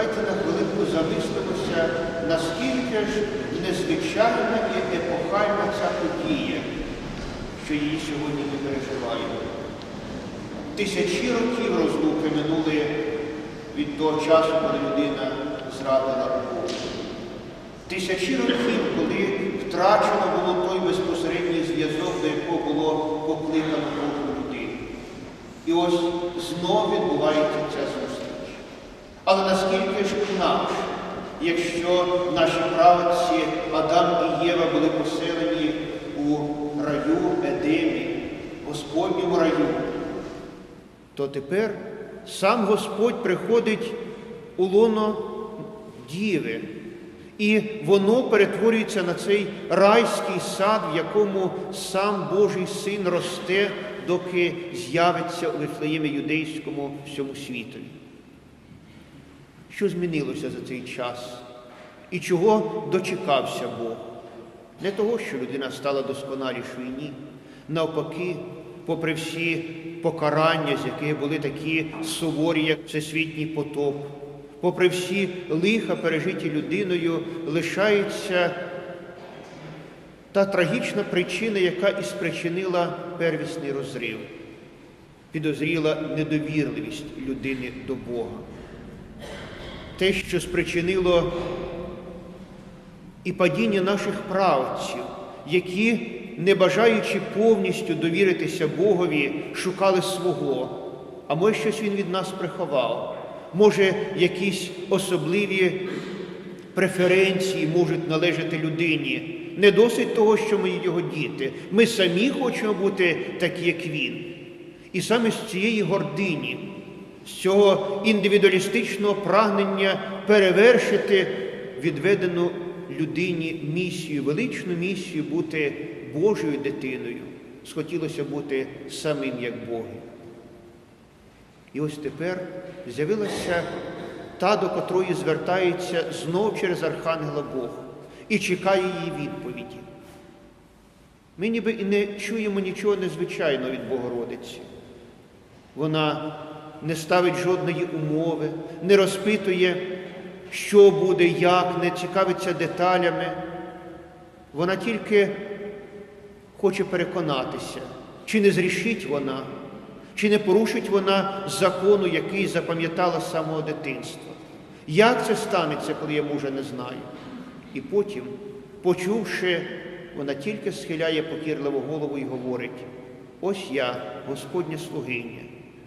давайте на хвилинку замислимося, наскільки ж незвичайна і епохальна ця подія, що її сьогодні ми переживаємо. Тисячі років розлуки минули від того часу, коли людина зрадила Богу. Тисячі років, коли втрачено було той безпосередній зв'язок, до якого було покликано кожну людину. І ось знов відбувається ця зустріч. Але наскільки ж інакше, якщо наші праведці Адам і Єва були поселені у раю Едемі, Господньому раю, то тепер сам Господь приходить у лоно Діви, і воно перетворюється на цей райський сад, в якому сам Божий син росте, доки з'явиться у Вифлеємі юдейському всьому світові. Що змінилося за цей час? І чого дочекався Бог? Не того, що людина стала досконалішою, ні. Навпаки, попри всі покарання, з яких були такі суворі, як всесвітній потоп, попри всі лиха, пережиті людиною, лишається та трагічна причина, яка і спричинила первісний розрив, підозріла недовірливість людини до Бога. Те, що спричинило і падіння наших правців, які, не бажаючи повністю довіритися Богові, шукали свого, а може щось Він від нас приховав, може, якісь особливі преференції можуть належати людині. Не досить того, що ми його діти. Ми самі хочемо бути такі, як він. І саме з цієї гордині, з цього індивідуалістичного прагнення перевершити відведену людині місію, величну місію бути Божою дитиною, схотілося бути самим як Боги. І ось тепер з'явилася та, до котрої звертається знов через Архангела Бог і чекає її відповіді. Ми ніби і не чуємо нічого незвичайного від Богородиці. Вона не ставить жодної умови, не розпитує, що буде, як, не цікавиться деталями. Вона тільки хоче переконатися, чи не зрішить вона, чи не порушить вона закону, який запам'ятала з самого дитинства. Як це станеться, коли я мужа не знаю? І потім, почувши, вона тільки схиляє покірливо голову і говорить: ось я, Господнє слугиня,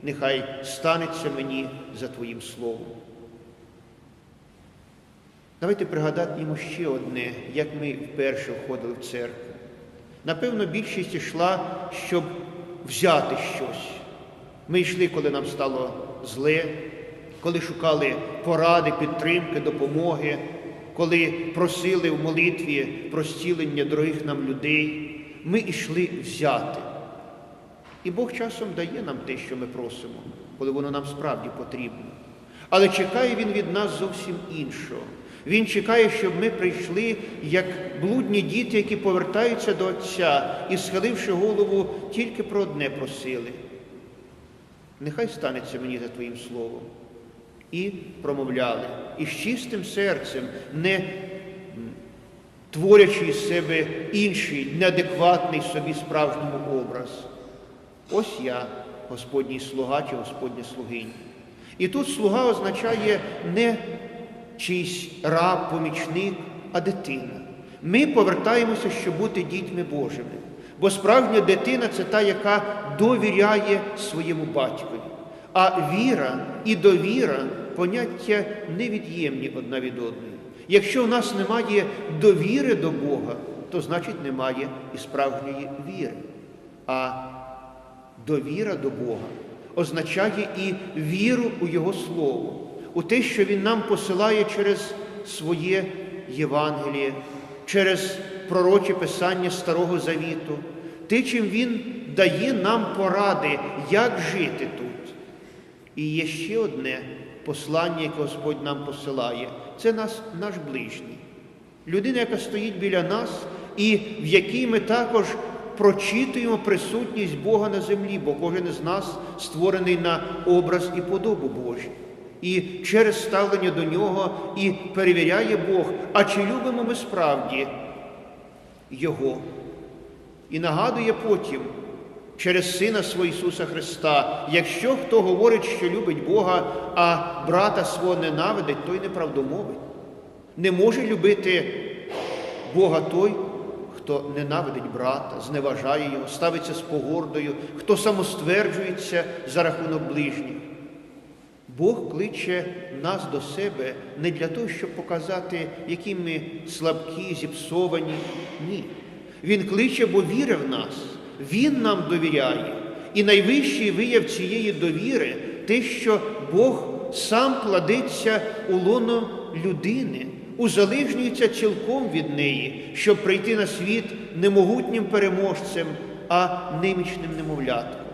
нехай станеться мені за Твоїм словом. Давайте пригадаємо ще одне, як ми вперше входили в церкву. Напевно, більшість йшла, щоб взяти щось. Ми йшли, коли нам стало зле, коли шукали поради, підтримки, допомоги, коли просили в молитві про зцілення дорогих нам людей. Ми йшли взяти. І Бог часом дає нам те, що ми просимо, коли воно нам справді потрібно. Але чекає Він від нас зовсім іншого. Він чекає, щоб ми прийшли як блудні діти, які повертаються до Отця і, схиливши голову, тільки про одне просили. Нехай станеться мені за Твоїм словом. І промовляли, і з чистим серцем, не творячи із себе інший, неадекватний собі справжньому образ. Ось я, Господній слуга чи Господня слугиня. І тут слуга означає не чийсь раб, помічник, а дитина. Ми повертаємося, щоб бути дітьми Божими. Бо справжня дитина це та, яка довіряє своєму батькові. А віра і довіра поняття невід'ємні одна від одної. Якщо в нас немає довіри до Бога, то значить немає і справжньої віри. А довіра до Бога означає і віру у Його Слово, у те, що Він нам посилає через своє Євангеліє, через пророче писання Старого Завіту, те, чим Він дає нам поради, як жити тут. І є ще одне послання, яке Господь нам посилає, це нас, наш ближній. Людина, яка стоїть біля нас, і в якій ми також прочитуємо присутність Бога на землі, бо кожен із нас створений на образ і подобу Божу. І через ставлення до нього і перевіряє Бог, а чи любимо ми справді Його. І нагадує потім через Сина свого Ісуса Христа, якщо хто говорить, що любить Бога, а брата свого ненавидить, той неправдомовить. Не може любити Бога той, хто ненавидить брата, зневажає його, ставиться з погордою, хто самостверджується за рахунок ближніх. Бог кличе нас до себе не для того, щоб показати, які ми слабкі, зіпсовані. Ні. Він кличе, бо вірить в нас, Він нам довіряє. І найвищий вияв цієї довіри те, що Бог сам кладеться у лоно людини, узалежнюється цілком від неї, щоб прийти на світ не могутнім переможцем, а немічним немовлятком.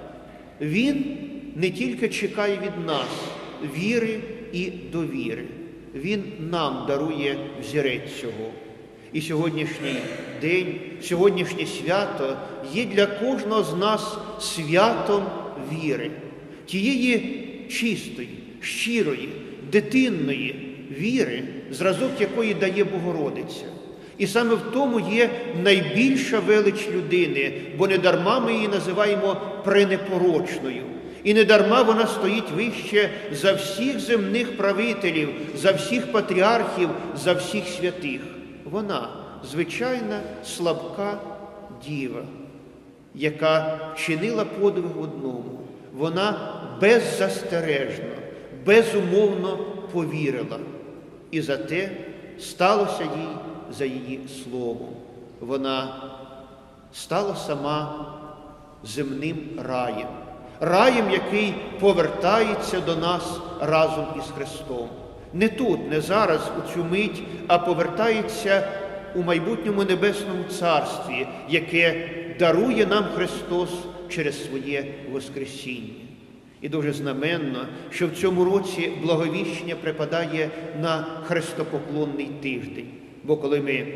Він не тільки чекає від нас віри і довіри, Він нам дарує взірець цього. І сьогоднішній день, сьогоднішнє свято є для кожного з нас святом віри, тієї чистої, щирої, дитинної віри, зразок якої дає Богородиця. І саме в тому є найбільша велич людини, бо не дарма ми її називаємо пренепорочною. І не дарма вона стоїть вище за всіх земних правителів, за всіх патріархів, за всіх святих. Вона звичайна слабка діва, яка чинила подвиг одному. Вона беззастережно, безумовно повірила. І за те сталося їй за її словом. Вона стала сама земним раєм, раєм, який повертається до нас разом із Христом. Не тут, не зараз, у цю мить, а повертається у майбутньому небесному царстві, яке дарує нам Христос через своє Воскресіння. І дуже знаменно, що в цьому році благовіщення припадає на хрестопоклонний тиждень. Бо коли ми,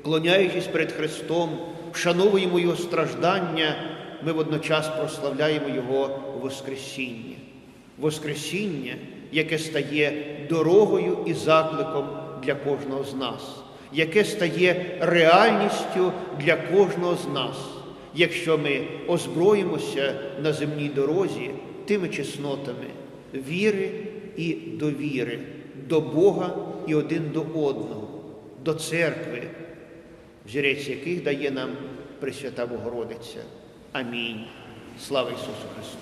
вклоняючись перед Христом, вшановуємо Його страждання, ми водночас прославляємо Його Воскресіння. Воскресіння, яке стає дорогою і закликом для кожного з нас, яке стає реальністю для кожного з нас, якщо ми озброїмося на земній дорозі тими чеснотами віри і довіри до Бога і один до одного, до церкви, взірець яких дає нам Пресвята Богородиця. Амінь. Слава Ісусу Христу!